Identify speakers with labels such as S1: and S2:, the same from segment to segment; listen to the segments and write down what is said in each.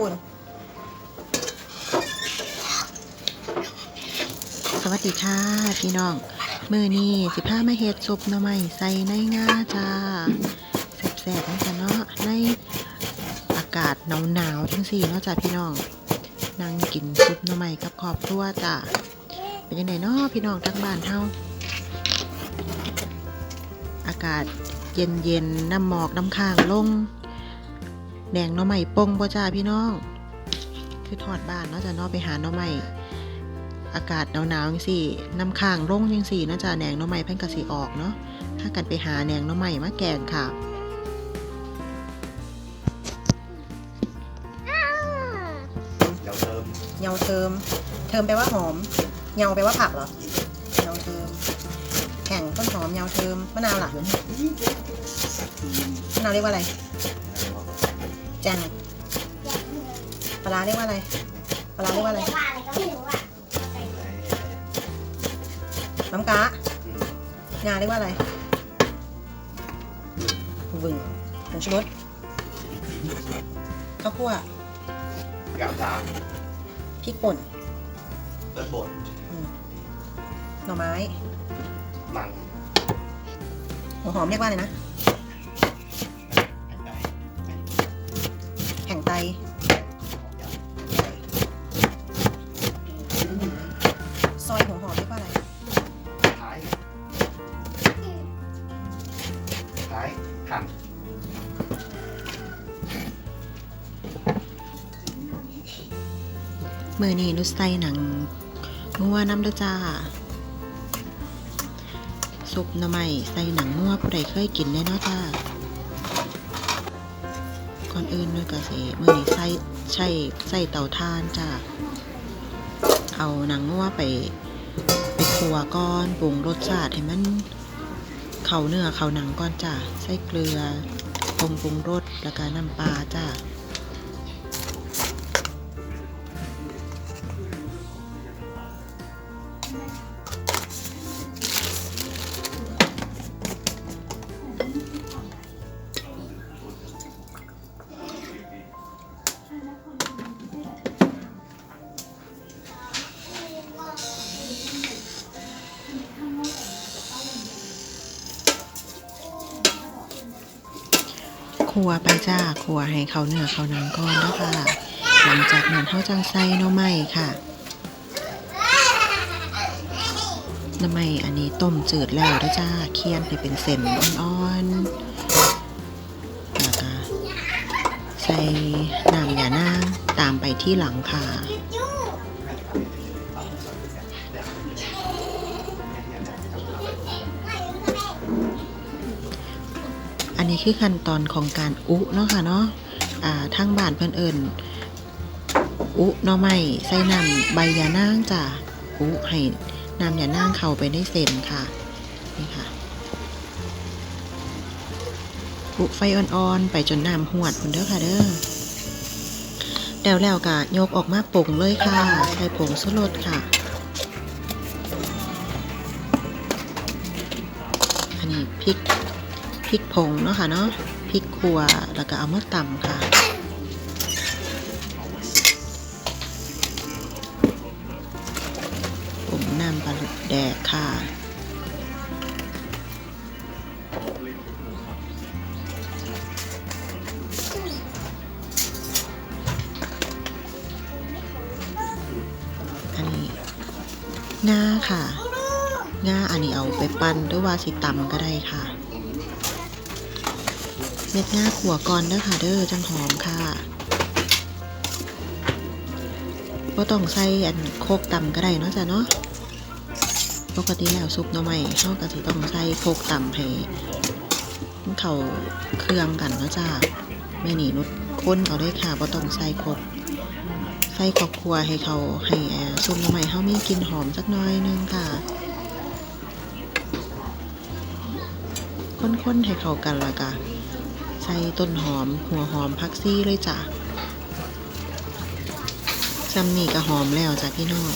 S1: คุณสวัสดีค่ะพี่น้อง มือนี้สิพามาเฮ็ดซุปหน่อไม้ใส่ในงาจ้าแซ่บๆนะจ๊ะเนาะในอากาศหนาวๆทั้งสี่เนาะจ้ะพี่น้อง นั่งกินซุปหน่อไม้กับครอบครัวจ้ะเป็นยังไงเนาะพี่น้องทั้งบ้านเฮาอากาศเย็นๆน้ำหมอกน้ำค้างลง แดงหน่อไม้ปงบ่จ้าพี่น้อง คือทอดบ้านเนาะจ้ะเนาะไปหาหน่อไม้อากาศหนาวๆจังสี่น้ำค้างร่งจังสี่เนาะจ้ะแหนงหน่อไม้เพิ่นก็สิออกเนาะถ้ากันไปหาแหนงหน่อไม้มาแกงค่ะ
S2: เดี๋ยวเติม
S1: เยาเทิมเทิมแปลว่าหอมเยาแปลว่าผักเหรอเยาเทิม แข่งต้นหอมเยาเทิมมะนาวล่ะมะนาวเรียกว่าอะไร แจงปลาร้าเรียกว่าอะไรปลาร้าเรียกว่าอะไรน้ำกะงาเรียกว่าอะไรบึงผงชูรสข้าวคั่ว
S2: กับตาม
S1: พริกป่น
S2: เลือดบด
S1: อืมหน่อไม้
S2: มัน
S1: หัวหอมเรียกว่าอะไรนะ ซอยหัวหอมเรียกว่าอะไร
S2: ท้ายท้ายหั่น
S1: มือนี้นุชใส่หนังงัวน้ำเด้อจ้าซุปหน่อไม้ใส่หนังงัวผู้ใดเคยกินแน่เนาะจ้า ก่อนอื่นด้วยก็สิมือนี้ใส่ใช่ใส่เตาถ่านจ้าเอาหนังงัวไป ไปคั่วก้อนปรุงรสชาติให้มันเข้าเนื้อเข้าหนังก้อนจ้าใส่เกลือผงปรุงรสแล้วก็น้ำปลาจ้า ครัวไปจ้าครัวให้เขาเนื้อเขาหนังก่อนนะคะหลังจากนั้นเขาจังใส่น้ำไม้ค่ะน้ำไม้อันนี้ต้มจืดแล้วนะจ้าเคี่ยนไปเป็นเส้นอ่อนๆแล้วก็ใส่น้ำยานางตามไปที่หลังค่ะ นี้คือขั้นตอนของการอุเนาะค่ะเนาะอ่าทางบ้านเพิ่นเอิญอุหน่อไม้ใส่น้ำใบยานางจ้ะอุให้น้ำยานางเข้าไปในเส้นค่ะนี่ค่ะอุไฟอ่อนๆไปจนน้ำหวดคุณเด้อค่ะเด้อแล้วแล้วก็ยกออกมาปรุงเลยค่ะ ใส่ผงสุรสค่ะ อันนี้พริก พริกผงเนาะค่ะเนาะพริกขัวแล้วก็เอามาตำค่ะผมน้ำปลาหลุกแดกค่ะอันนี้ง่าค่ะง่าอันนี้เอาไปปั้นหรือว่าสิตำก็ได้ค่ะ เม็ดงาขัวก่อนเด้อค่ะเด้อจังหอมค่ะก็ต้องใส่อันโคกต่ำก็ได้เนาะจ้ะเนาะปกติแล้วซุปหน่อไม้เฮาก็สิต้องใส่โคกต่ำให้เขาเครื่องกันเนาะจ้าแม่นี่นุดค้นเอาได้ค่ะบ่ต้องใส่โคกใส่ครอบครัวให้เขาให้อ่าซุปหน่อไม้เฮามีกลิ่นหอมสักน่อยนึงค่ะค้นๆให้เขากันละก็ ใส่ต้นหอม หัวหอมพักซี่เลยจ้ะซัมนี่ก็หอมแล้วจ้ะพี่น้อง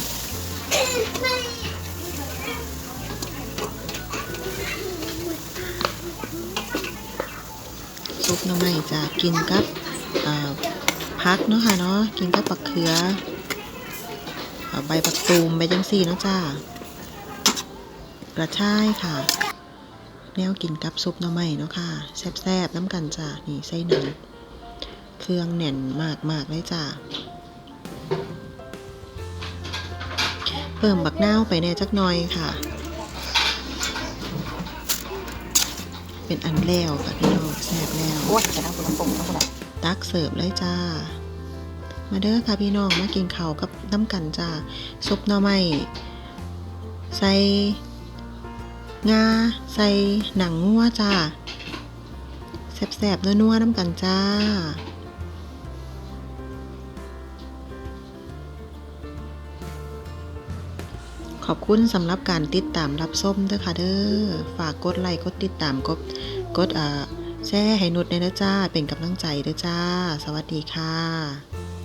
S1: ซุปหน่อไม้จะกินกับพักเนาะค่ะเนาะกินกับปักเขือเอาใบปักตูมใบจังซี่เนาะจ้ากระชายค่ะ แนวกินกับซุปหน่อไม้เนาะค่ะแซ่บๆน้ำกันจ้านี่ไส้หนังเครื่องแน่นมากๆเลยจ้าเพิ่มบักนาวไปแน่จักหน่อยค่ะ เป็นอันแล้วค่ะพี่น้องแซ่บแล้ว
S3: โอ้ยจะนั่งคุณน้ำปงน้ำคุณน้
S1: ตักเสิร์ฟเลยจ้า มาเด้อค่ะพี่น้องมากินข้าวกับน้ำกันจ้าซุปหน่อไม้ใส่ งาใส่หนังงัวจ้าแซ่บๆนัวๆน้ำกันจ้า ขอบคุณสำหรับการติดตามรับส้มด้อค่ะเด้อ ฝากกดไลค์กดติดตามกดกดอ่าแชร์ให้นุดในเด้อจ้า เป็นกำลังใจด้อจ้า สวัสดีค่ะ